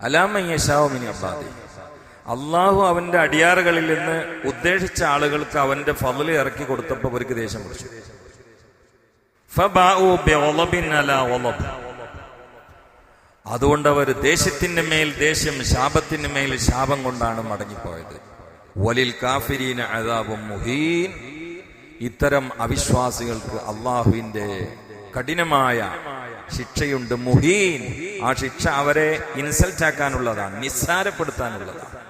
അലാമയ്യശാവുമിനി അബ്ബാദി അള്ളാഹു. അവന്റെ അടിയാറുകളിൽ നിന്ന് ഉദ്ദേശിച്ച ആളുകൾക്ക് അവന്റെ ഫضൽ ഇറക്കി കൊടുത്തപ്പോൾ അവർക്ക് ദേഷ്യം പിടിച്ചു. അതുകൊണ്ട് അവർ ദേശത്തിന്റെ മേൽ ദേഷ്യം ശാപത്തിന്റെ മേൽ ശാപം കൊണ്ടാണ് മടങ്ങിപ്പോയത്. വലിൽ കാഫിരീന അതാബും മുഹീൻ. ഇത്തരം അവിശ്വാസികൾക്ക് അള്ളാഹുവിന്റെ കഠിനമായ ശിക്ഷയുണ്ട് മുഹീൻ. ആ ശിക്ഷ അവരെ ഇൻസൾട്ട് ആക്കാനുള്ളതാണ് നിസ്സാരപ്പെടുത്താനുള്ളതാണ്.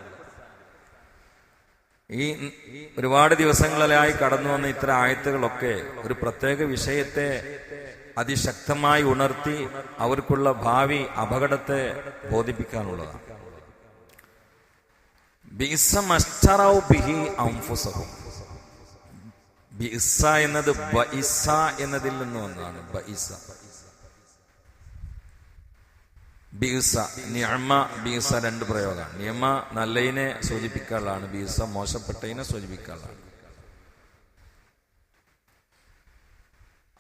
ഈ ഒരുപാട് ദിവസങ്ങളിലായി കടന്നു വന്ന ഇത്ര ആയത്തുകളൊക്കെ ഒരു പ്രത്യേക വിഷയത്തെ അതിശക്തമായി ഉണർത്തി അവർക്കുള്ള ഭാവി അപകടത്തെ ബോധിപ്പിക്കാനുള്ളതാണ്. എന്നത് എന്നതിൽ നിന്ന് വന്നതാണ് ബീസ നിയമ ബീസ രണ്ട് പ്രയോഗമാണ് നിയമ നല്ലതിനെ സൂചിപ്പിക്കാനുള്ളതാണ്. ബീസ മോശപ്പെട്ടതിനെ സൂചിപ്പിക്കാനുള്ളതാണ്.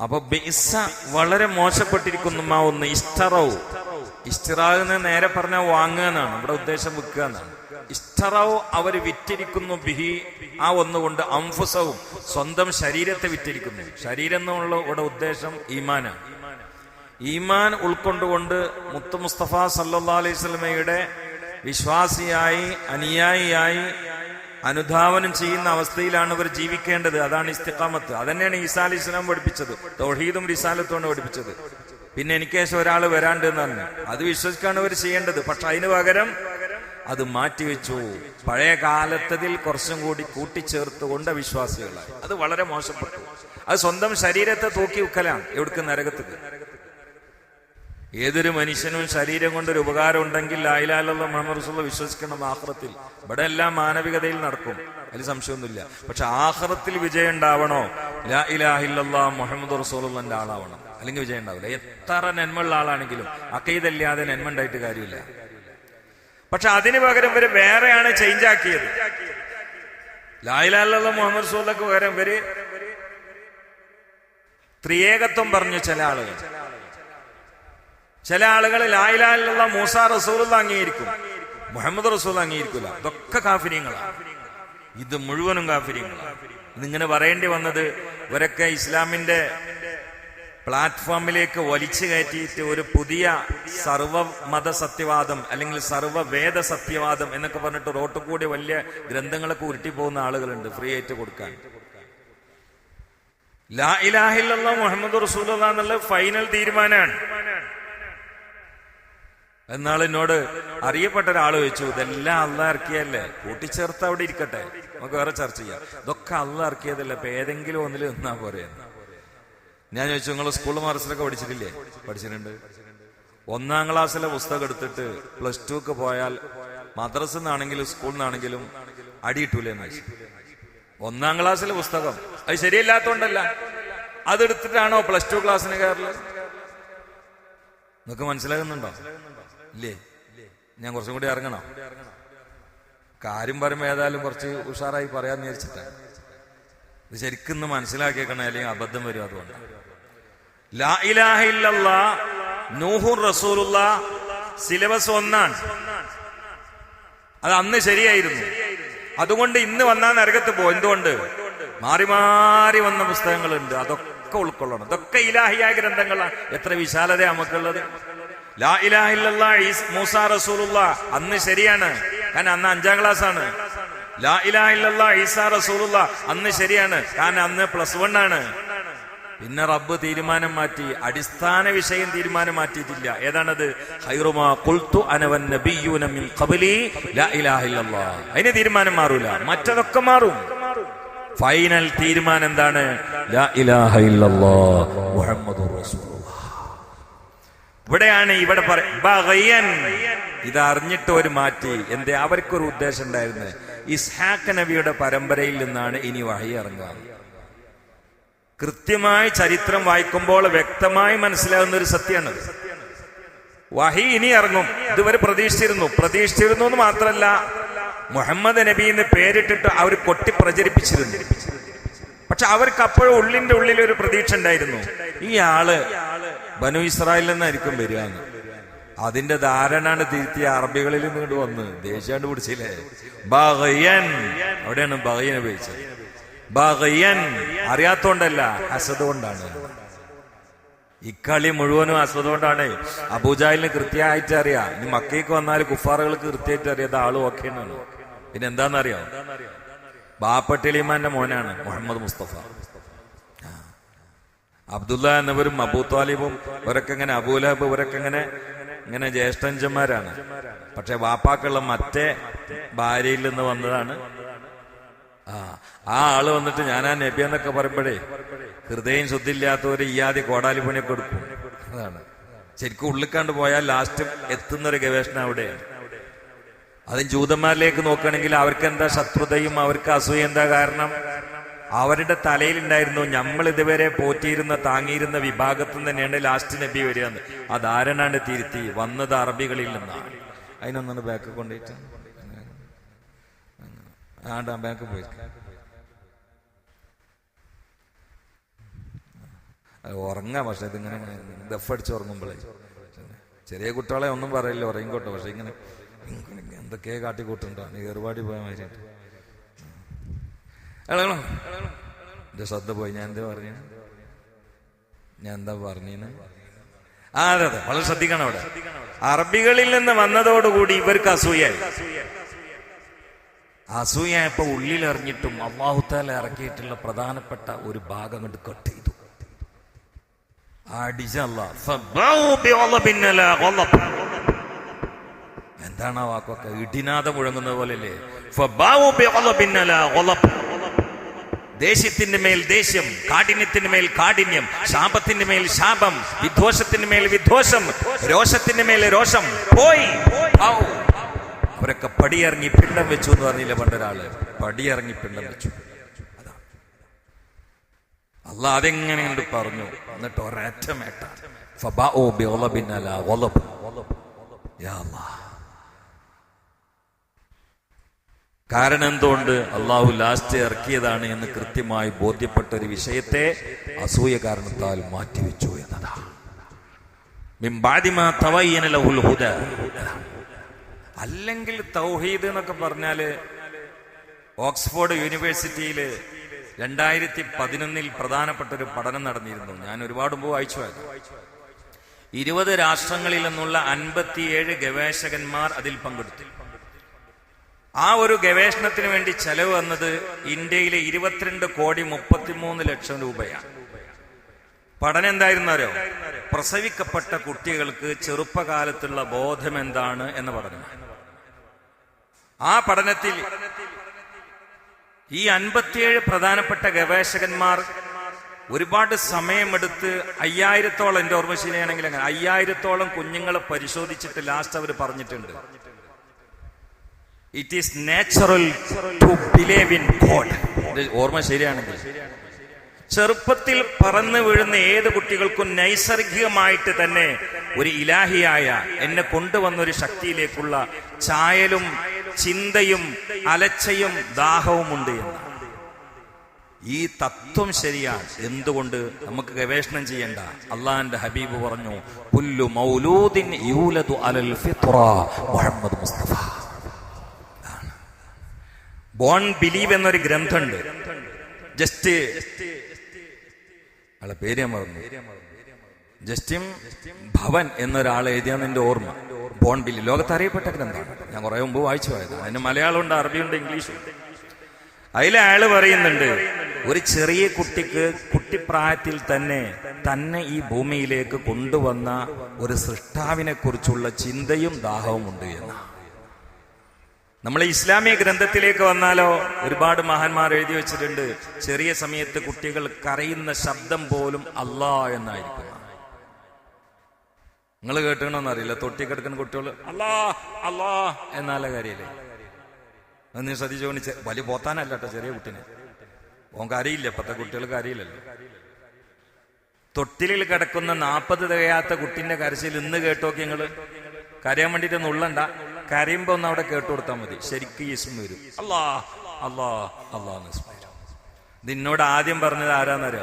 അപ്പൊ ബീസ വളരെ മോശപ്പെട്ടിരിക്കുന്നു മാ ഒന്ന്. ഇഷ്ടറവ് ഇഷ്ടറാവുന്ന നേരെ പറഞ്ഞാൽ വാങ്ങുക എന്നാണ്. ഇവിടെ ഉദ്ദേശം വിൽക്കുക എന്നാണ്. ഇഷ്ടറവ് അവർ വിറ്റിരിക്കുന്നു ബിഹി. ആ ഒന്നുകൊണ്ട് അംഫുസവും സ്വന്തം ശരീരത്തെ വിറ്റിരിക്കുന്നു. ശരീരം എന്നുള്ള ഇവിടെ ഉദ്ദേശം ഈമാനാണ്. ഈമാൻ ഉൾക്കൊണ്ടുകൊണ്ട് മുത്ത് മുസ്തഫ സല്ലാ അലൈഹി സ്വലമയുടെ വിശ്വാസിയായി അനുയായിയായി അനുധാവനം ചെയ്യുന്ന അവസ്ഥയിലാണ് ഇവർ ജീവിക്കേണ്ടത്. അതാണ് ഇസ്തിഖാമത്ത്. അതന്നെയാണ് ഈസാ അലി ഇസ്ലാം പഠിപ്പിച്ചത്. തൗഹീദും റിസാലത്തുമാണ് പഠിപ്പിച്ചത്. പിന്നെ എനിക്ക് ശേഷം ഒരാൾ വരാണ്ട് എന്ന് പറഞ്ഞു. അത് വിശ്വസിക്കാണ് ഇവർ ചെയ്യേണ്ടത്. പക്ഷെ അതിന് പകരം അത് മാറ്റിവെച്ചു. പഴയ കാലത്തതിൽ കുറച്ചും കൂടി കൂട്ടിച്ചേർത്തുകൊണ്ട് വിശ്വാസികളായി. അത് വളരെ മോശപ്പെട്ടു. അത് സ്വന്തം ശരീരത്തെ തൂക്കി വെക്കലാണ് എവിടേക്ക് നരകത്തേക്ക് ഏതൊരു മനുഷ്യനും ശരീരം കൊണ്ടൊരു ഉപകാരം ഉണ്ടെങ്കിൽ ലായിലാലുള്ള മുഹമ്മദ് വിശ്വസിക്കണം ആഹ്റത്തിൽ. ഇവിടെ എല്ലാം മാനവികതയിൽ നടക്കും. അതിൽ സംശയമൊന്നുമില്ല. പക്ഷെ ആഹ്റത്തിൽ വിജയം ഉണ്ടാവണോ? ലാ മുഹമ്മദ് റസൂലിന്റെ ആളാവണം. അല്ലെങ്കിൽ വിജയം ഉണ്ടാവില്ല. എത്ര നന്മയുള്ള ആളാണെങ്കിലും അക്കൈതല്ലാതെ നന്മ ഉണ്ടായിട്ട് കാര്യമില്ല. പക്ഷെ അതിന് പകരം ഇവർ വേറെയാണ് ചേഞ്ച് ആക്കിയത്. ലായിലാലുള്ള മുഹമ്മദ് റസൂലിക്ക് പകരം ഇവർ ത്രിയേകത്വം പറഞ്ഞു ചില ആളുകൾ. ചില ആളുകൾ ലായിലാലുള്ള മൂസ റസൂൽ അംഗീകരിക്കും. മുഹമ്മദ് റസൂൽ അംഗീകരിക്കില്ല ഇതൊക്കെ കാഫിര്യങ്ങളാണ്. ഇത് മുഴുവനും കാഫിര്യങ്ങളാണ്. ഇതിങ്ങനെ പറയേണ്ടി വന്നത് ഇവരൊക്കെ ഇസ്ലാമിന്റെ പ്ലാറ്റ്ഫോമിലേക്ക് വലിച്ചു കയറ്റിയിട്ട് ഒരു പുതിയ സർവ മത സത്യവാദം അല്ലെങ്കിൽ സർവവേദ സത്യവാദം എന്നൊക്കെ പറഞ്ഞിട്ട് റോട്ട് കൂടി വലിയ ഗ്രന്ഥങ്ങളൊക്കെ ഉരുട്ടി പോകുന്ന ആളുകളുണ്ട് ഫ്രീ ആയിട്ട് കൊടുക്കാൻ. ലാ ഇലാഹില്ല മുഹമ്മദ് റസൂൽ എന്നുള്ള ഫൈനൽ തീരുമാനമാണ്. എന്നാൽ എന്നോട് അറിയപ്പെട്ട ഒരാൾ ചോദിച്ചു ഇതെല്ലാം അള്ള ഇറക്കിയല്ലേ കൂട്ടിച്ചേർത്ത് അവിടെ ഇരിക്കട്ടെ. നമുക്ക് വേറെ ചർച്ച ചെയ്യാം. ഇതൊക്കെ അള്ള ഇറക്കിയതല്ലേ? ഇപ്പൊ ഏതെങ്കിലും ഒന്നിൽ നിന്നാ പോരെ? ഞാൻ ചോദിച്ചു നിങ്ങൾ സ്കൂൾ മറസിലൊക്കെ പഠിച്ചിട്ടില്ലേ? പഠിച്ചിട്ടുണ്ട്. ഒന്നാം ക്ലാസ്സിലെ പുസ്തകം എടുത്തിട്ട് പ്ലസ് ടു ഒക്കെ പോയാൽ മദ്രസിൽ നിന്നാണെങ്കിലും സ്കൂളിൽ നിന്നാണെങ്കിലും അടിയിട്ടൂലേ ഒന്നാം ക്ലാസ്സിലെ പുസ്തകം. അത് ശരിയല്ലാത്തോണ്ടല്ല. അതെടുത്തിട്ടാണോ പ്ലസ് ടു ക്ലാസ്സിന് കയറൽ? നിങ്ങൾക്ക് മനസ്സിലാകുന്നുണ്ടോ? ഇല്ലേ? ഞാൻ കുറച്ചും കൂടി ഇറങ്ങണോ? കാര്യം പറയുമ്പോ ഏതായാലും കുറച്ച് ഉഷാറായി പറയാന്ന് വിചാരിച്ചിട്ടാണ് ഇത് ശരിക്കും മനസ്സിലാക്കിയേക്കണേ അല്ലെങ്കിൽ അബദ്ധം വരും അതുകൊണ്ട്. ലാ ഇലാഹ റസൂലുള്ള സിലബസ് ഒന്നാണ്. അത് അന്ന് ശരിയായിരുന്നു. അതുകൊണ്ട് ഇന്ന് വന്നാൽ നരകത്ത് പോകും എന്തുകൊണ്ട്? മാറി മാറി വന്ന പുസ്തകങ്ങളുണ്ട്. അതൊക്കെ ഉൾക്കൊള്ളണം. അതൊക്കെ ഇലാഹിയായ ഗ്രന്ഥങ്ങളാണ് എത്ര വിശാലത നമുക്കുള്ളത്. ലാ റസൂലുള്ള. അന്ന് ശരിയാണ്. കാരണം അന്ന് അഞ്ചാം ക്ലാസ് ആണ് ലാ ഇലാഹില്ല ഈസാ റസൂലുള്ള. അന്ന് ശരിയാണ്. കാരണം അന്ന് പ്ലസ് വൺ ആണ്. പിന്നെ റബ്ബ് തീരുമാനം മാറ്റി അടിസ്ഥാന വിഷയം തീരുമാനം മാറ്റിയിട്ടില്ല. ഏതാണത്? അതിന് തീരുമാനം മാറൂല. മറ്റതൊക്കെ മാറും. ഫൈനൽ തീരുമാനം എന്താണ്? ലാ ഇലാഹ ഇല്ലല്ലാഹ് മുഹമ്മദുർ റസൂലുള്ളാഹ് ഇവിടെയാണ് ഇവിടെ പറയൻ ഇത് അറിഞ്ഞിട്ട് ഒരു മാറ്റി. എന്തേ അവർക്കൊരു ഉദ്ദേശം ഉണ്ടായിരുന്നു? ഇസ്ഹാഖ് നബിയുടെ പരമ്പരയിൽ നിന്നാണ് ഇനി വഹി ഇറങ്ങുക. കൃത്യമായി ചരിത്രം വായിക്കുമ്പോൾ വ്യക്തമായി മനസ്സിലാകുന്ന ഒരു സത്യമാണ്. വഹി ഇനി ഇറങ്ങും. ഇതുവരെ പ്രതീക്ഷിച്ചിരുന്നു. പ്രതീക്ഷിച്ചിരുന്നു എന്ന് മാത്രമല്ല മുഹമ്മദ് നബി എന്ന് പേരിട്ടിട്ട് അവർ കൊട്ടി പ്രചരിപ്പിച്ചിരുന്നു. പക്ഷെ അവർക്ക് അപ്പോഴും ഉള്ളിന്റെ ഉള്ളിൽ ഒരു പ്രതീക്ഷ ഉണ്ടായിരുന്നു. ഈ ആൾ ബനു ഇസ്രായേലിൽ നിന്നായിരിക്കും വരിക അതിന്റെ ധാരണാണ് തിരുത്തിയ അറബികളിൽ നിന്ന് ഇങ്ങോട്ട് വന്ന്. ദേശാണ്ട് പിടിച്ചില്ലേ? ബഹയൻ അവിടെയാണ് ബഹയൻ ഉപയോഗിച്ചത്. ബഹയൻ അറിയാത്തോണ്ടല്ല അസത് കൊണ്ടാണ്. ഇക്കളി മുഴുവനും അസത് കൊണ്ടാണ്. അബൂജാലിന് കൃത്യമായിട്ട് അറിയാം. ഇനി മക്കയ്ക്ക് വന്നാൽ കുഫാറുകൾക്ക് കൃത്യമായിട്ട് അറിയാത്ത ആളും ഒക്കെയാണ്. പിന്നെ എന്താണെന്നറിയാം? ബാപ്പട്ടിലിമാന്റെ മോനാണ് മുഹമ്മദ് മുസ്തഫ. അബ്ദുല്ല എന്നവരും അബൂ താലിബും ഇവരൊക്കെ ഇങ്ങനെ അബൂലഹബ് ഇവരൊക്കെ ഇങ്ങനെ ഇങ്ങനെ ജ്യേഷ്ഠഞ്ചന്മാരാണ്. പക്ഷെ വാപ്പാക്കുള്ള മറ്റേ ഭാര്യയിൽ നിന്ന് വന്നതാണ്. ആ ആ ആൾ വന്നിട്ട് ഞാനാ നബി എന്നൊക്കെ പറയുമ്പോഴേ ഹൃദയം ശുദ്ധില്ലാത്തവര് ഈ ആദ്യ കോടാലി പണിയൊക്കെ കൊടുക്കും. അതാണ്. ശരിക്കും ഉള്ളിക്കാണ്ട് പോയാൽ ലാസ്റ്റ് എത്തുന്നൊരു ഗവേഷണം അവിടെയാണ്. അതും ജൂതന്മാരിലേക്ക് നോക്കുകയാണെങ്കിൽ അവർക്ക് എന്താ ശത്രുതയും അവർക്ക് അസൂയ എന്താ കാരണം? അവരുടെ തലയിലുണ്ടായിരുന്നു നമ്മൾ ഇതുവരെ പോറ്റിയിരുന്ന താങ്ങിയിരുന്ന വിഭാഗത്തിൽ തന്നെയാണ് ലാസ്റ്റ് നബി വരികയെന്ന്. ആ ധാരണാണ്ട് തിരുത്തി? വന്നത് അറബികളിൽ നിന്നാണ്. അതിനൊന്നാണ് ബാക്ക് കൊണ്ടുപോയിട്ട് ആണ്ടാ ബാക്ക് പോയി. ഉറങ്ങാം പക്ഷെ ഇതിങ്ങനെ ദഫടിച്ച് ഉറങ്ങുമ്പോഴേ ചെറിയ കുട്ടികളെ ഒന്നും പറയില്ല ഉറങ്ങിക്കോട്ടെ. പക്ഷെ ഇങ്ങനെ എന്തൊക്കെയാ എന്തൊക്കെ കാട്ടിക്കൂട്ടുണ്ടോ? നീ ഏർപാടി പോയ മാതിരിയുണ്ട് എളകളോ എന്റെ ശ്രദ്ധ പോയി. ഞാൻ എന്താ പറഞ്ഞു? ഞാൻ എന്താ പറഞ്ഞീന്ന് ആ അതെ അതെ. വളരെ ശ്രദ്ധിക്കണം അവിടെ. അറബികളിൽ നിന്ന് വന്നതോടുകൂടി ഇവർക്ക് അസൂയായി അസൂയായപ്പോ ഉള്ളിലെറിഞ്ഞിട്ടും അള്ളാഹുത്താല ഇറക്കിയിട്ടുള്ള പ്രധാനപ്പെട്ട ഒരു ഭാഗം കൊണ്ട് കട്ട് ചെയ്തു. എന്താണ് ആ വാക്കൊക്കെ? ഇടിനാഥം മുഴങ്ങുന്നത് പോലെയല്ലേ? അലാ. ദേഷ്യത്തിന്റെ മേൽ ദേഷ്യം കാഠിന്യത്തിന്റെ മേൽ കാഠിന്യം ശാപത്തിന്റെ മേൽ ശാപം വിദ്വേഷത്തിന്റെ മേൽ വിദ്വേഷം രോഷത്തിന്റെ മേൽ രോഷം. പോയി. അവരൊക്കെ പടിയിറങ്ങി പിണ്ടം വെച്ചു എന്ന് പറഞ്ഞില്ല പണ്ടൊരാൾ? പടിയിറങ്ങി പിണ്ടം വെച്ചു. അല്ല അതെങ്ങനെ കണ്ട് പറഞ്ഞു? എന്നിട്ട് ഒരറ്റമേട്ടോ ഫബാഉ ബിഗളബിൻ അലാ ഗളബ്. യാ കാരണം എന്തുകൊണ്ട് അള്ളാഹു ലാസ്റ്റ് ഇറക്കിയതാണ് എന്ന് കൃത്യമായി ബോധ്യപ്പെട്ട ഒരു വിഷയത്തെ അസൂയ കാരണത്താൽ മാറ്റിവെച്ചു എന്നതാണ്. അല്ലെങ്കിൽ തൗഹീദ് എന്നൊക്കെ പറഞ്ഞാൽ ഓക്സ്ഫോർഡ് യൂണിവേഴ്സിറ്റിയിൽ രണ്ടായിരത്തി പതിനൊന്നിൽ പ്രധാനപ്പെട്ട ഒരു പഠനം നടന്നിരുന്നു. ഞാൻ ഒരുപാട് മുമ്പ് വായിച്ചു ഇരുപത് രാഷ്ട്രങ്ങളിൽ നിന്നുള്ള അൻപത്തിയേഴ് ഗവേഷകന്മാർ അതിൽ പങ്കെടുത്തു. ആ ഒരു ഗവേഷണത്തിന് വേണ്ടി ചെലവ് വന്നത് ഇന്ത്യയിലെ ഇരുപത്തിരണ്ട് കോടി മുപ്പത്തിമൂന്ന് ലക്ഷം രൂപയാണ്. പഠനം എന്തായിരുന്നോ പ്രസവിക്കപ്പെട്ട കുട്ടികൾക്ക് ചെറുപ്പകാലത്തുള്ള ബോധം എന്താണ് എന്ന പഠനം. ആ പഠനത്തിൽ ഈ അൻപത്തിയേഴ് പ്രധാനപ്പെട്ട ഗവേഷകന്മാർ ഒരുപാട് സമയമെടുത്ത് അയ്യായിരത്തോളം എന്റെ ഓർമ്മ ശരിയാണെങ്കിൽ അങ്ങനെ അയ്യായിരത്തോളം കുഞ്ഞുങ്ങളെ പരിശോധിച്ചിട്ട് ലാസ്റ്റ് അവർ പറഞ്ഞിട്ടുണ്ട്. It is natural to believe in God ഓർമ്മ ശരിയാണെങ്കിൽ. ചെറുപ്പത്തിൽ പറന്നു വീഴുന്ന ഏത് കുട്ടികൾക്കും നൈസർഗികമായിട്ട് തന്നെ ഒരു ഇലാഹിയായ എന്നെ കൊണ്ടുവന്ന ഒരു ശക്തിയിലേക്കുള്ള ചായലും ചിന്തയും അലച്ചയും ദാഹവും ഉണ്ട് എന്ന്. ഈ തത്വം ശരിയാണ്. എന്തുകൊണ്ട് നമുക്ക് ഗവേഷണം ചെയ്യണ്ട? അള്ളാന്റെ ഹബീബ് പറഞ്ഞു പുല്ലു മൗലൂദിൻ യൂലതു അലൽ ഫിത്ര മുഹമ്മദ് മുസ്തഫ. ബോൺ ബിലീവ് എന്നൊരു ഗ്രന്ഥമുണ്ട്. ജസ്റ്റ് ആളെ പേര് ഞാൻ മറന്നു. ജസ്റ്റിം ഭവൻ എന്നൊരാൾ എഴുതിയാണ് എന്റെ ഓർമ്മ. ബോൺ ബിലി ലോകത്ത് അറിയപ്പെട്ട ഗ്രന്ഥമാണ്. ഞാൻ കുറെ മുമ്പ് വായിച്ചു പോയതാണ്. അതിന് മലയാളമുണ്ട് അറബിയുണ്ട് ഇംഗ്ലീഷുണ്ട് അതിലെ അയാൾ പറയുന്നുണ്ട് ഒരു ചെറിയ കുട്ടിക്ക് കുട്ടിപ്രായത്തിൽ തന്നെ തന്നെ ഈ ഭൂമിയിലേക്ക് കൊണ്ടുവന്ന ഒരു സൃഷ്ടാവിനെ കുറിച്ചുള്ള ചിന്തയും ദാഹവും ഉണ്ട് എന്ന് നമ്മൾ ഇസ്ലാമിക ഗ്രന്ഥത്തിലേക്ക് വന്നാലോ ഒരുപാട് മഹാന്മാർ എഴുതി വെച്ചിട്ടുണ്ട്. ചെറിയ സമയത്ത് കുട്ടികൾ കരയുന്ന ശബ്ദം പോലും അല്ലാ എന്നായിരിക്കും. നിങ്ങൾ കേട്ടണമെന്ന് അറിയില്ല. തൊട്ടി കിടക്കുന്ന കുട്ടികൾ അല്ലാ അല്ലാ എന്നാല കാര്യല്ലേ അന്ന് നീ ശ്രദ്ധിച്ചുകൊണ്ട് വലിയ പോത്താനല്ല കേട്ടോ ചെറിയ കുട്ടിനെ. ഓൻ കരയില്ല. ഇപ്പത്തെ കുട്ടികൾക്ക് അറിയില്ലല്ലോ തൊട്ടിലിൽ കിടക്കുന്ന നാപ്പത് തികയാത്ത കുട്ടിന്റെ കരച്ചിൽ ഇന്ന് കേട്ടോക്കി നിങ്ങൾ? കരയാൻ വേണ്ടിട്ട് നുള്ളണ്ട കരയുമ്പോ ഒന്ന് അവിടെ കേട്ടു കൊടുത്താൽ മതി. ശരിക്കും ഈസും വരും. അല്ലാ. അല്ലാ അല്ലാന്ന് നിന്നോട് വരും. ആദ്യം പറഞ്ഞത് ആരാന്നറിയോ?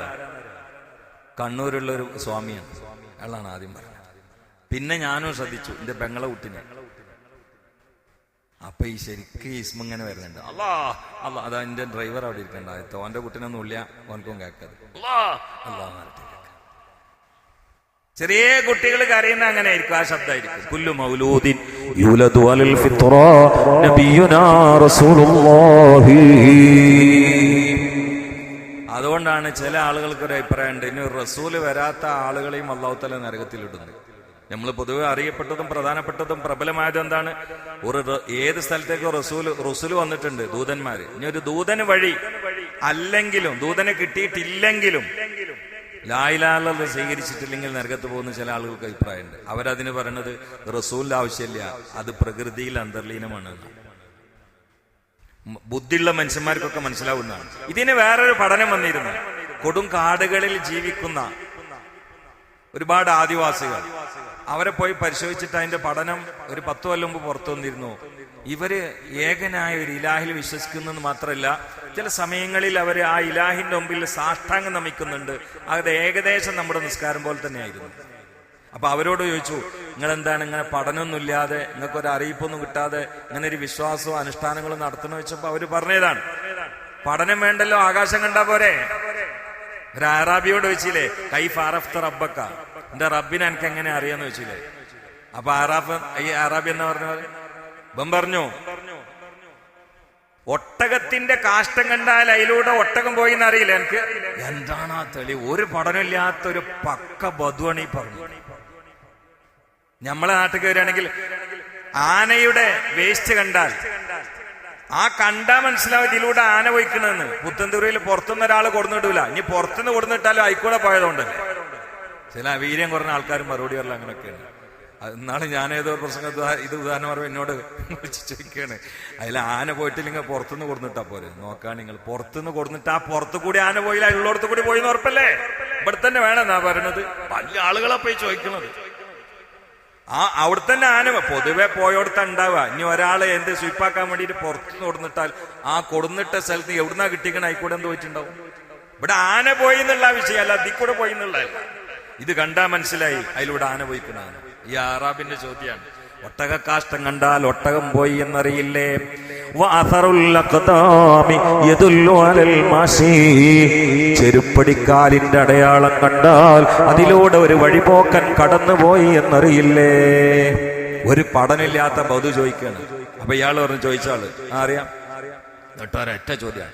കണ്ണൂരുള്ള ഒരു സ്വാമിയാണ്. അയാളാണ് ആദ്യം പറഞ്ഞത്. പിന്നെ ഞാനും ശ്രദ്ധിച്ചു എന്റെ പെങ്ങളെ കുട്ടിനെ. അപ്പൊ ഈ ശരിക്ക് ഈസ്മ ഇങ്ങനെ വരുന്നുണ്ട്. അല്ലാ. അല്ല അതാ എന്റെ ഡ്രൈവർ അവിടെ ഇരിക്കണ്ട. തോന്റെ കുട്ടിനൊന്നും ഇല്ല ഓനക്കും കേൾക്കാതെ അല്ലാ. അല്ലാ പറഞ്ഞിട്ട്. ചെറിയ കുട്ടികൾ കരയുന്ന അങ്ങനെ ആയിരിക്കും ആ ശബ്ദമായിരിക്കും. പുല്ലു മൗലൂദിൻ. യുലദു അലൽ ഫിത്ര നബിയുനാ റസൂലുള്ളാഹി. അതുകൊണ്ടാണ് ചില ആളുകൾക്ക് ഒരു അഭിപ്രായം ഉണ്ട് ഇനി റസൂൽ വരാത്ത ആളുകളെയും അള്ളാഹു തല നമ്മൾ പൊതുവെ അറിയപ്പെട്ടതും പ്രധാനപ്പെട്ടതും പ്രബലമായത് എന്താണ്? ഒരു ഏത് സ്ഥലത്തേക്ക് റസൂൽ റസൂൽ വന്നിട്ടുണ്ട് ദൂതന്മാര്. ഇനി ഒരു ദൂതന് വഴി അല്ലെങ്കിലും ദൂതനെ കിട്ടിയിട്ടില്ലെങ്കിലും ലായിലാലത് സ്വീകരിച്ചിട്ടില്ലെങ്കിൽ നരകത്ത് പോകുന്ന ചില ആളുകൾക്ക് അഭിപ്രായമുണ്ട്. അവരതിന് പറയണത് റസൂലിന്റെ ആവശ്യമില്ല അത് പ്രകൃതിയിൽ അന്തർലീനമാണ്. ബുദ്ധിയുള്ള മനുഷ്യന്മാർക്കൊക്കെ മനസ്സിലാവുന്നതാണ്. ഇതിന് വേറൊരു പഠനം വന്നിരുന്നു. കൊടും കാടുകളിൽ ജീവിക്കുന്ന ഒരുപാട് ആദിവാസികൾ. അവരെ പോയി പരിശോധിച്ചിട്ട് അതിന്റെ പഠനം ഒരു പത്ത് കൊല്ലം മുമ്പ് പുറത്തു വന്നിരുന്നു. ഇവർ ഏകനായ ഒരു ഇലാഹിൽ വിശ്വസിക്കുന്നെന്ന് മാത്രമല്ല ചില സമയങ്ങളിൽ അവർ ആ ഇലാഹിന്റെ മുമ്പിൽ സാഷ്ടാംഗം നമിക്കുന്നുണ്ട്. അത് ഏകദേശം നമ്മുടെ നിസ്കാരം പോലെ തന്നെയായിരുന്നു. അപ്പൊ അവരോട് ചോദിച്ചു നിങ്ങൾ എന്താണ് ഇങ്ങനെ പഠനമൊന്നുമില്ലാതെ നിങ്ങൾക്ക് ഒരു അറിയിപ്പൊന്നും കിട്ടാതെ ഇങ്ങനെ ഒരു വിശ്വാസവും അനുഷ്ഠാനങ്ങളും നടത്തണമെന്ന് വെച്ചപ്പോ അവർ പറഞ്ഞതാണ് പഠനം വേണ്ടല്ലോ ആകാശം കണ്ടാ പോരെ? ഒരു അറാബിയോട് വെച്ചില്ലേ കൈഫ് ഫാറഫ്ത റബ്ബക്ക? എന്റെ റബ്ബിനെ എനിക്ക് എങ്ങനെ അറിയാന്ന് വെച്ചില്ലേ അപ്പൊ അറാഫ് ഈ അറാബി എന്നാ പറഞ്ഞു പറഞ്ഞു ഒട്ടകത്തിന്റെ കാഷ്ടം കണ്ടാൽ അതിലൂടെ ഒട്ടകം പോയി എന്നറിയില്ല എനിക്ക്. എന്താണ് ആ തെളി? ഒരു പഠനമില്ലാത്ത ഒരു പക്ക ബധുവാണ് പറഞ്ഞു നമ്മളെ നാട്ടിൽ കയറുകയാണെങ്കിൽ ആനയുടെ വേസ്റ്റ് കണ്ടാൽ ആ കണ്ടാ മനസ്സിലാവും ഇതിലൂടെ ആന പോയിക്കണെന്ന്. പുത്തൻതുറയിൽ പുറത്തുനിന്ന് ഒരാൾ കൊടുന്നിട്ടില്ല ഇനി പുറത്തുനിന്ന് കൊടുന്നിട്ടാലും ആയിക്കൂടെ പോയതുകൊണ്ടല്ലേ? ചില വീര്യം കുറഞ്ഞ ആൾക്കാരും മറുപടി വരല അങ്ങനെയൊക്കെയാണ്. അത് ഞാനേതോ പ്രസംഗത്ത് ഇത് ഉദാഹരണം പറയുമ്പോൾ എന്നോട് ചോദിക്കുകയാണ് അതിൽ ആന പോയിട്ടില്ലെങ്കിൽ പുറത്തുനിന്ന് കൊടുത്തിട്ടാ പോരെ. നോക്കാൻ നിങ്ങൾ. പുറത്തുനിന്ന് കൊടുത്തിട്ട് ആ പുറത്തു കൂടി ആന പോയില്ല ഉള്ളടത്ത് കൂടി പോയി ഉറപ്പല്ലേ? ഇവിടെ തന്നെ വേണമെന്നാ പറയുന്നത് പല ആളുകളെ പോയി ചോദിക്കുന്നത് ആ അവിടെ തന്നെ ആന പൊതുവെ പോയോടത്ത് ഉണ്ടാവുക. ഇനി ഒരാളെ എന്ത് സ്വീപ്പാക്കാൻ വേണ്ടിയിട്ട് പുറത്തുനിന്ന് കൊടുത്തിട്ടാൽ ആ കൊടുന്നിട്ട സ്ഥലത്ത് എവിടുന്നാ കിട്ടിക്കണ ആയിക്കൂടെ എന്ത് പോയിട്ടുണ്ടാവും? ഇവിടെ ആന പോയി എന്നുള്ള വിഷയമല്ല അല്ല അതിൽ കൂടെ പോയി എന്നുള്ളതല്ല. ഇത് കണ്ടാ മനസ്സിലായി അതിലൂടെ ആന പോയിക്കണാണ് ഈ ആറാബിന്റെ ചോദ്യമാണ് ഒട്ടകക്കാഷ്ടം കണ്ടാൽ ഒട്ടകം പോയി എന്നറിയില്ലേ? ചെരുപ്പടിക്കാലിന്റെ അടയാളം കണ്ടാൽ അതിലൂടെ ഒരു വഴിപോക്കൻ കടന്നുപോയി എന്നറിയില്ലേ? ഒരു പടനില്ലാത്ത ബൗതു ചോദിക്കാണ്. അപ്പൊ ഇയാൾ പറഞ്ഞു ചോദിച്ചാൾ. അറിയാം. ഒറ്റ ചോദ്യം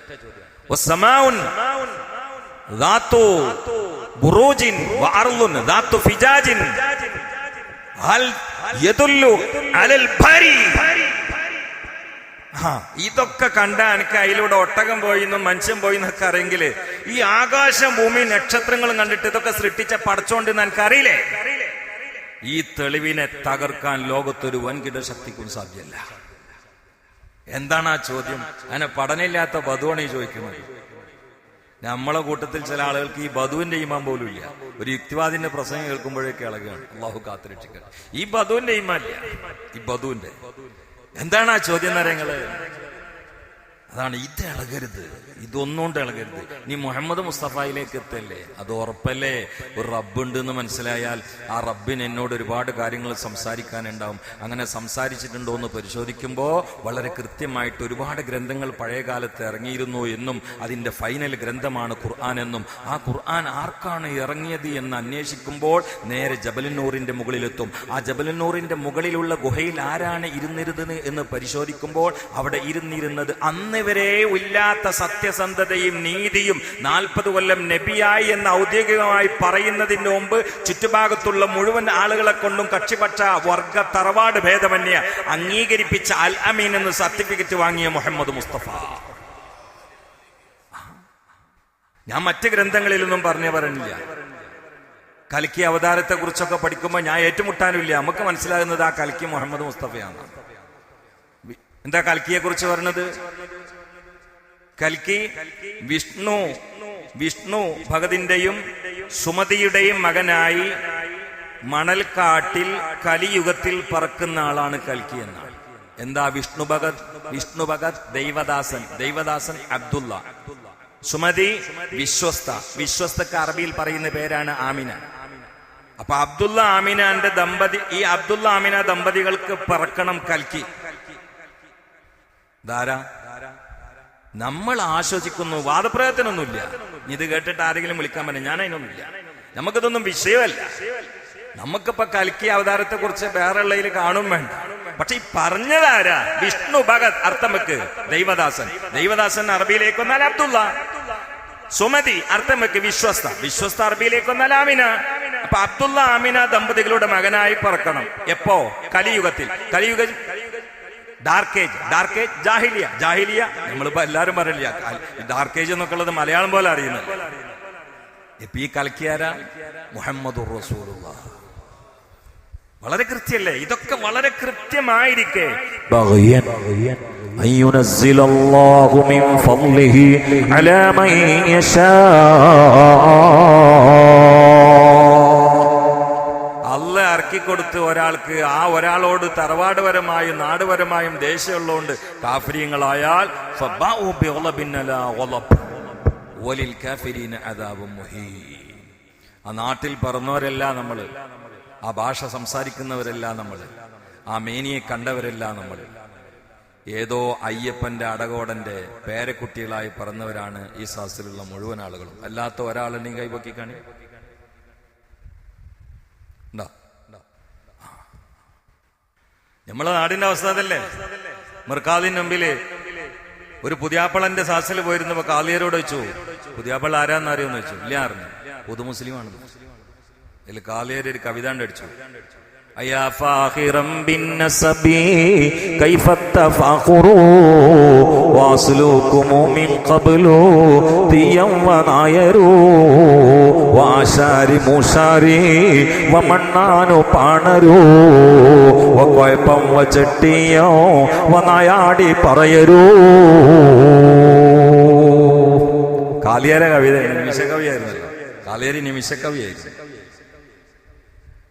ഇതൊക്കെ കണ്ട എനിക്ക് അതിലൂടെ ഒട്ടകം പോയി എന്നും മനുഷ്യൻ പോയി എന്നൊക്കെ അറിയെങ്കിൽ ഈ ആകാശം ഭൂമി നക്ഷത്രങ്ങളും കണ്ടിട്ട് ഇതൊക്കെ സൃഷ്ടിച്ച പടച്ചോണ്ടെന്ന് എനിക്കറിയില്ലേ? ഈ തെളിവിനെ തകർക്കാൻ ലോകത്തൊരു വൻകിട ശക്തിക്കും സാധ്യമല്ല എന്താണ് ആ ചോദ്യം? അങ്ങനെ പഠനമില്ലാത്ത വധുവാണ് ഈ ചോദിക്കുന്നത്. നമ്മളെ കൂട്ടത്തിൽ ചില ആളുകൾക്ക് ഈ ബധുവിന്റെ ഇമാൻ പോലും ഇല്ല. ഒരു യുക്തിവാദിന്റെ പ്രസംഗം കേൾക്കുമ്പോഴേക്ക് ഇളകുകയാണ്. അള്ളാഹു കാത്തിരക്ഷിക്കുക ഈ ബധുവിന്റെ ഇമാൻ ഇല്ല. ഈ ബധുവിന്റെ. എന്താണ് ആ ചോദ്യം നിറയങ്ങൾ അതാണ് ഇത് ഇളകരുത്. ഇതൊന്നുകൊണ്ട് ഇളകരുത്. നീ മുഹമ്മദ് മുസ്തഫയിലേക്ക് എത്തല്ലേ? അത് ഉറപ്പല്ലേ? ഒരു റബ്ബുണ്ട് എന്ന് മനസ്സിലായാൽ ആ റബ്ബിന് എന്നോട് ഒരുപാട് കാര്യങ്ങൾ സംസാരിക്കാനുണ്ടാവും. അങ്ങനെ സംസാരിച്ചിട്ടുണ്ടോ എന്ന് പരിശോധിക്കുമ്പോൾ വളരെ കൃത്യമായിട്ട് ഒരുപാട് ഗ്രന്ഥങ്ങൾ പഴയ കാലത്ത് ഇറങ്ങിയിരുന്നു എന്നും അതിന്റെ ഫൈനൽ ഗ്രന്ഥമാണ് ഖുർആൻ എന്നും. ആ ഖുർആൻ ആർക്കാണ് ഇറങ്ങിയത് എന്ന് അന്വേഷിക്കുമ്പോൾ നേരെ ജബലന്നൂറിന്റെ മുകളിലെത്തും. ആ ജബലന്നൂറിന്റെ മുകളിലുള്ള ഗുഹയിൽ ആരാണ് ഇരുന്നിരുന്നത് എന്ന് പരിശോധിക്കുമ്പോൾ അവിടെ ഇരുന്നിരുന്നത് അന്ന് ഇല്ലാത്ത ഇല്ലാത്ത സത്യസന്ധതയും നീതിയും നാൽപ്പത് കൊല്ലം നബിയായി എന്ന് ഔദ്യോഗികമായി പറയുന്നതിന് മുമ്പ് ചുറ്റുഭാഗത്തുള്ള മുഴുവൻ ആളുകളെ കൊണ്ടും കക്ഷിപക്ഷ വർഗ തറവാട് ഭേദമന്യ അംഗീകരിപ്പിച്ച അൽ അമീൻ എന്ന് സർട്ടിഫിക്കറ്റ് വാങ്ങിയ മുഹമ്മദ് മുസ്തഫ. ഞാൻ മറ്റ് ഗ്രന്ഥങ്ങളിലൊന്നും പറഞ്ഞു പറഞ്ഞില്ല. കൽക്കി അവതാരത്തെ കുറിച്ചൊക്കെ പഠിക്കുമ്പോൾ ഞാൻ ഏറ്റുമുട്ടാനില്ല നമുക്ക് മനസ്സിലാകുന്നത് ആ കൽക്കി മുഹമ്മദ് മുസ്തഫയാണ്. എന്താ കൽക്കിയെ കുറിച്ച് പറഞ്ഞത്? കൽക്കി വിഷ്ണു വിഷ്ണു ഭഗതിന്റെയും സുമതിയുടെയും മകനായി മണൽക്കാട്ടിൽ കലിയുഗത്തിൽ പറക്കുന്ന ആളാണ് കൽക്കി എന്നാണ് എന്താ വിഷ്ണു ഭഗത്? വിഷ്ണു ഭഗത് ദൈവദാസൻ ദൈവദാസൻ അബ്ദുള്ള. സുമതി വിശ്വസ്ത. വിശ്വസ്തക്ക് അറബിയിൽ പറയുന്ന പേരാണ് ആമിന. അപ്പൊ അബ്ദുള്ള ആമിനാന്റെ ദമ്പതി ഈ അബ്ദുള്ള ആമിന ദമ്പതികൾക്ക് പറക്കണം കൽക്കി. ധാരാ നമ്മൾ ആശ്വസിക്കുന്നു. വാദപ്രയത്തിനൊന്നുമില്ല ഇത് കേട്ടിട്ട് ആരെങ്കിലും വിളിക്കാൻ പറ്റും ഞാൻ അതിനൊന്നുമില്ല. നമുക്കിതൊന്നും വിഷയമല്ല. നമുക്കിപ്പോ കൽക്കി അവതാരത്തെ കുറിച്ച് വേറെള്ളയിൽ കാണും വേണ്ട. പക്ഷെ ഈ പറഞ്ഞതാരാ? വിഷ്ണു ഭഗത് അർത്ഥം വെക്ക് ദൈവദാസൻ. ദൈവദാസൻ അറബിയിലേക്ക് വന്നാൽ അബ്ദുള്ള. സുമതി അർത്ഥം വെക്ക് വിശ്വസ്ത. വിശ്വസ്ത അറബിയിലേക്ക് വന്നാൽ ആമിന. അപ്പൊ അബ്ദുള്ള ആമിന ദമ്പതികളുടെ മകനായി പറക്കണം. എപ്പോ? കലിയുഗത്തിൽ. കലിയുഗ ഡാർക്ക് ഏജ് ഡാർക്ക് ഏജ് ജാഹിലിയ ജാഹിലിയ നമ്മളിപ്പോ എല്ലാരും പറയില്ല ഡാർക്ക് ഏജ് എന്നൊക്കെ ഉള്ളത് മലയാളം പോലെ അറിയുന്നത് ഇപ്പൊ ഈ കലക്കിയാര മുഹമ്മദ് റസൂലുള്ള വളരെ കൃത്യല്ലേ ഇതൊക്കെ വളരെ കൃത്യമായിരിക്കെ بغيا أن ينزل الله من فضله على من يشاء ഒരാൾക്ക് ആ ഒരാളോട് തറവാടുപരമായും നാടുപരമായും ദേഷ്യമുള്ളതുകൊണ്ട് കാഫര്യങ്ങളായാൽ. ആ നാട്ടിൽ പറന്നവരല്ല നമ്മൾ ആ ഭാഷ സംസാരിക്കുന്നവരല്ല നമ്മൾ ആ മേനിയെ കണ്ടവരല്ല നമ്മൾ ഏതോ അയ്യപ്പന്റെ അടകോടന്റെ പേരക്കുട്ടികളായി പറന്നവരാണ് ഈ സാസിലുള്ള മുഴുവൻ ആളുകളും. അല്ലാത്ത ഒരാളെ കൈപൊക്കി കാണി ഉണ്ടോ നമ്മളെ നാടിന്റെ അവസ്ഥ അതല്ലേ? മിർക്കാദിന് മുമ്പിൽ ഒരു പുതിയാപ്പളന്റെ സാസിൽ പോയിരുന്നപ്പോ കാലിയരോട് വെച്ചു പുതിയാപ്പള ആരാന്ന് അറിയോന്ന് വെച്ചു ഇല്ല അറിഞ്ഞു പുതു ഇതിൽ കാലിയർ ഒരു കവിതാണ്ട് അടിച്ചു. أيا فاخرا بالنسب كيف التفاخر واصلكم من قبل تيا وناير وآشار മൂഷാരി വമണ്ണാനു പാണരു വക്കോയപ്പം വച്ചട്ടിയോ വനായാടി പറയരൂ കാളിയാര കവിത നിമിഷകവിയായിരുന്നല്ലോ കാളിയാരി നിമിഷകവിയായിരുന്നു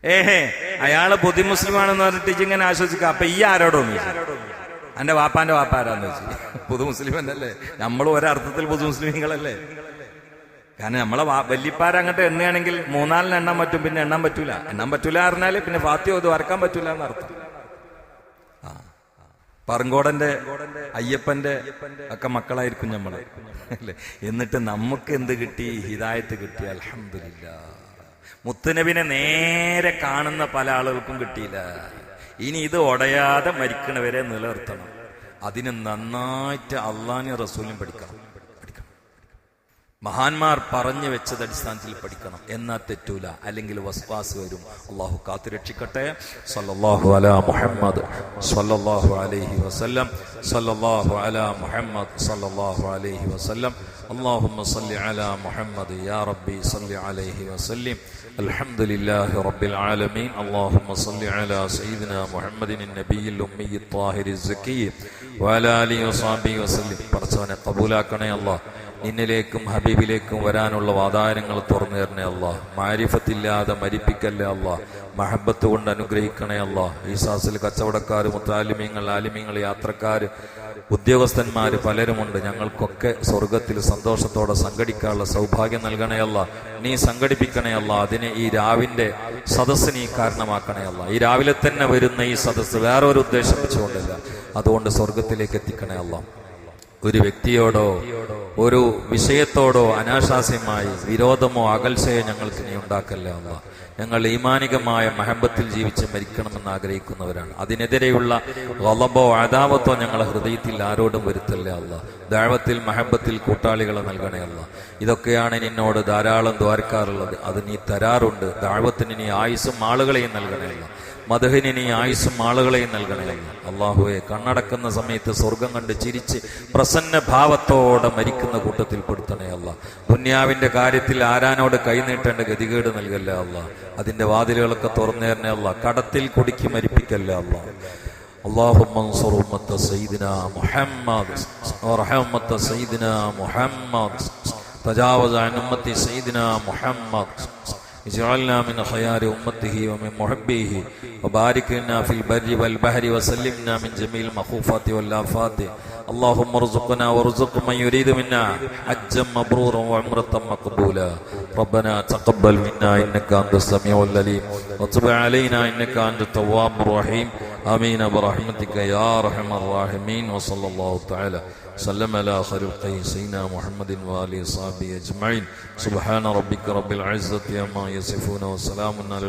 ഏഹേ അയാൾ പൊതു മുസ്ലിമാണെന്ന് പറഞ്ഞിട്ട് ഇങ്ങനെ ആശ്വസിക്കുക അപ്പൊ ഈ ആരോടൊന്നും എന്റെ വാപ്പാന്റെ വാപ്പ ആരാന്ന് വെച്ചു പുതു മുസ്ലിം എന്നല്ലേ നമ്മൾ ഒരർത്ഥത്തിൽ പുതു മുസ്ലിമീങ്ങളല്ലേ കാരണം നമ്മളെ വാ- വല്യപ്പാര അങ്ങോട്ട് എണ്ണുകയാണെങ്കിൽ മൂന്നാലിന് എണ്ണാൻ പറ്റും പിന്നെ എണ്ണാൻ പറ്റൂല. എണ്ണാൻ പറ്റൂല പറഞ്ഞാൽ പിന്നെ ഫാത്തിയോ ഇത് വരക്കാൻ പറ്റൂല എന്നർത്ഥം. ആ പറങ്കോടന്റെ അയ്യപ്പന്റെ ഒക്കെ മക്കളായിരിക്കും നമ്മൾ അല്ലേ? എന്നിട്ട് നമുക്ക് എന്ത് കിട്ടി? ഹിതായത്ത് കിട്ടി. അൽഹംദുലില്ല. മുത്തുനബിനെ നേരെ കാണുന്ന പല ആളുകൾക്കും കിട്ടിയില്ല. ഇനി ഇത് ഉടയാതെ മരിക്കണവരെ നിലനിർത്തണം. അതിന് നന്നായിട്ട് അള്ളാനും റസൂലും പഠിക്കണം. മഹാന്മാർ പറഞ്ഞു വെച്ചത് അടിസ്ഥാനത്തിൽ പഠിക്കണം എന്നാ തെറ്റൂല അല്ലെങ്കിൽ വസ്വാസ് വരും അള്ളാഹു കാത്തുരക്ഷിക്കട്ടെ സല്ലല്ലാഹു അലാ മുഹമ്മദ് സല്ലല്ലാഹു അലൈഹി വസല്ലം സല്ലല്ലാഹു അലാ മുഹമ്മദ് സല്ലല്ലാഹു അലൈഹി വസല്ലം اللهم صل على محمد يا ربي صل عليه وسلم الحمد لله رب العالمين اللهم صل على سيدنا محمد النبي الأمي الطاهر الزكي وعلى آله وصحبه وسلم പറച്ചവനെ കബൂലാക്കണേ അല്ലാഹ് നിന്നിലേക്കും ഹബീബിലേക്കും വരാനുള്ള വാതായനങ്ങൾ തുറന്നു തരണേ അല്ല മാരിഫത്തില്ലാതെ മരിപ്പിക്കല്ലേ അല്ല മഹബത്ത് കൊണ്ട് അനുഗ്രഹിക്കണേ അല്ല ഈ സാസിൽ കച്ചവടക്കാർ മുത്താലിമീങ്ങൾ ആലിമീങ്ങൾ യാത്രക്കാർ ഉദ്യോഗസ്ഥന്മാർ പലരുമുണ്ട്. ഞങ്ങൾക്കൊക്കെ സ്വർഗത്തിൽ സന്തോഷത്തോടെ സംഘടിക്കാനുള്ള സൗഭാഗ്യം നൽകണേയല്ല നീ സംഘടിപ്പിക്കണേയല്ല അതിനെ ഈ രാവിന്റെ സദസ്സ് നീ കാരണമാക്കണേയല്ല ഈ രാവിലെ തന്നെ വരുന്ന ഈ സദസ്സ് വേറെ ഒരു ഉദ്ദേശം വെച്ചുകൊണ്ടില്ല. അതുകൊണ്ട് സ്വർഗത്തിലേക്ക് എത്തിക്കണേയല്ല ഒരു വ്യക്തിയോടോ ഒരു വിഷയത്തോടോ അനാശാസ്യമായി വിരോധമോ അകൽച്ചയോ ഞങ്ങൾക്ക് നീ ഉണ്ടാക്കല്ലേ അല്ല ഞങ്ങൾ ഈമാനികമായ മഹബത്തിൽ ജീവിച്ച് മരിക്കണമെന്ന് ആഗ്രഹിക്കുന്നവരാണ്. അതിനെതിരെയുള്ള വളബോ അതാവത്തോ ഞങ്ങളെ ഹൃദയത്തിൽ ആരോടും വരുത്തല്ലേ അല്ല ദാഴത്തിൽ മഹബത്തിൽ കൂട്ടാളികളെ നൽകണേ അല്ല ഇതൊക്കെയാണ് നിന്നോട് ധാരാളം ദ്വാരക്കാറുള്ളത്. അത് നീ തരാറുണ്ട്. ദാഴത്തിന് നീ ആയുസും ആളുകളെയും നൽകണേ അല്ല മധുഹിന് നീ ആയുസ്സും ആളുകളെയും നൽകണമേ അള്ളാഹുവെ കണ്ണടക്കുന്ന സമയത്ത് സ്വർഗം കണ്ട് ചിരിച്ച് പ്രസന്ന ഭാവത്തോടെ മരിക്കുന്ന കൂട്ടത്തിൽ പെടുത്തണേ അല്ല ദുന്യാവിന്റെ കാര്യത്തിൽ ആരാനോട് കൈനീട്ടേണ്ട ഗതികേട് നൽകല്ലേ അല്ല അതിന്റെ വാതിലുകളൊക്കെ തുറന്നു തരണേ അല്ല കടത്തിൽ കുടുക്കി മരിപ്പിക്കല്ലേ അല്ല اللهم انصر أمة سيدنا محمد وارحم أمة سيدنا محمد تجاوز عن أمة سيدنا محمد اجعلنا من خيار أمته ومن محبيه وبارك لنا في البر والبحر وسلمنا من جميع المخوفات والآفات اللهم ارزقنا وارزق من يريد منا حجا مبرورا وعمرة مقبولا ربنا تقبل منا إنك أنت السميع العليم وتب علينا إنك أنت التواب الرحيم آمين برحمتك يا أرحم الراحمين وصلى الله تعالى سلم على خير الخلق سيدنا محمد وآله وصحبه أجمعين سبحان ربك رب العزة عما يصفون وسلام على